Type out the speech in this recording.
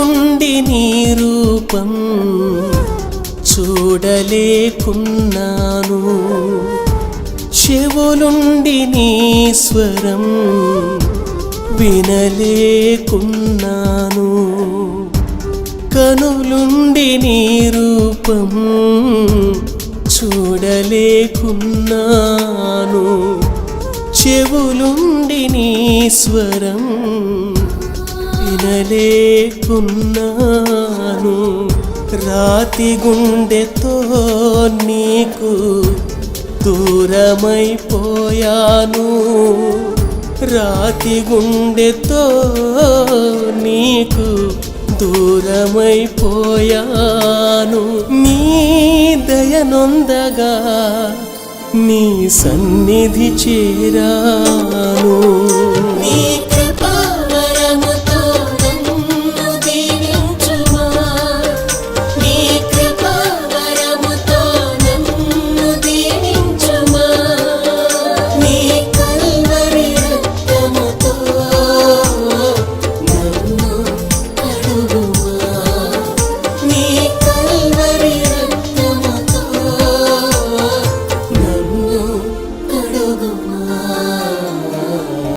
నుండి నీ రూపం చూడలేకున్నాను. చెవులుండి నీ స్వరం వినలేకున్నాను. కనులుండి నీ రూపం చూడలేకున్నాను. చెవులుండి నీ స్వరం వినలేకున్నాను రాతి గుండెతో నీకు దూరమైపోయాను. రాతి గుండెతో నీకు దూరమైపోయాను. నీ దయనొందగా నీ సన్నిధి చేరాను.